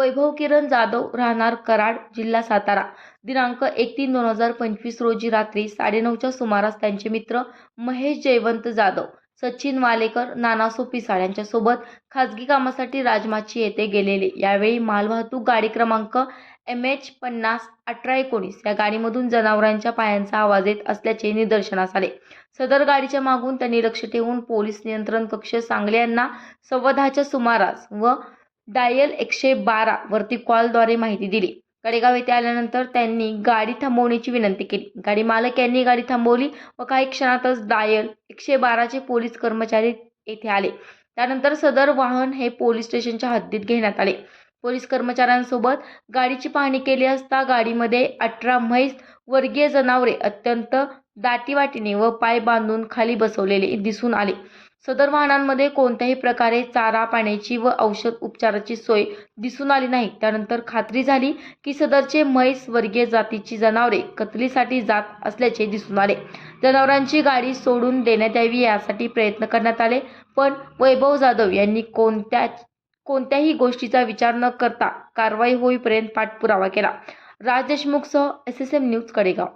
वैभव किरण जाधव राहणार कराड जिल्हा सातारा. दिनांक एक तीन दोन हजार पंचवीस रोजी रात्री साडेनऊच्या सुमारास त्यांचे मित्र महेश जयवंत जाधव सचिन वालेकर नानासो पिसाळ यांच्यासोबत खाजगी कामासाठी राजमाची येथे गेलेले. यावेळी मालवाहतूक गाडी क्रमांक एम एच पन्नास अठरा एकोणीस या गाडीमधून जनावरांच्या पायांचा आवाज येत असल्याचे निदर्शनास आले. सदर गाडीच्या मागून त्यांनी लक्ष ठेवून पोलीस नियंत्रण कक्ष सांगले यांना सव्वा सुमारास व डायल एकशे बारा वरती कॉलद्वारे माहिती दिली. कडेगाव येथे आल्यानंतर त्यांनी गाडी थांबवण्याची विनंती केली. गाडी मालक यांनी गाडी थांबवली व काही क्षणातच डायल एकशे बाराचे पोलीस कर्मचारी येथे आले. त्यानंतर सदर वाहन हे पोलीस स्टेशनच्या हद्दीत घेण्यात आले. पोलीस कर्मचाऱ्यांसोबत गाडीची पाहणी केली असता गाडीमध्ये अठरा म्हैस वर्गीय जनावरे अत्यंत दाटीवाटीने व पाय बांधून खाली बसवलेले दिसून आले. सदर वाहनांमध्ये कोणत्याही प्रकारे चारा पाण्याची व औषध उपचाराची सोय दिसून आली नाही. त्यानंतर खात्री झाली की सदरचे म्हैस वर्गीय जातीची जनावरे कतलीसाठी जात असल्याचे दिसून आले. जनावरांची गाडी सोडून देण्यात यावी यासाठी प्रयत्न करण्यात आले पण वैभव जाधव यांनी कोणत्या कोणत्याही गोष्टीचा विचार न करता कारवाई होईपर्यंत पाठपुरावा केला. Raj देशमुखसह S S M news Kadegaon.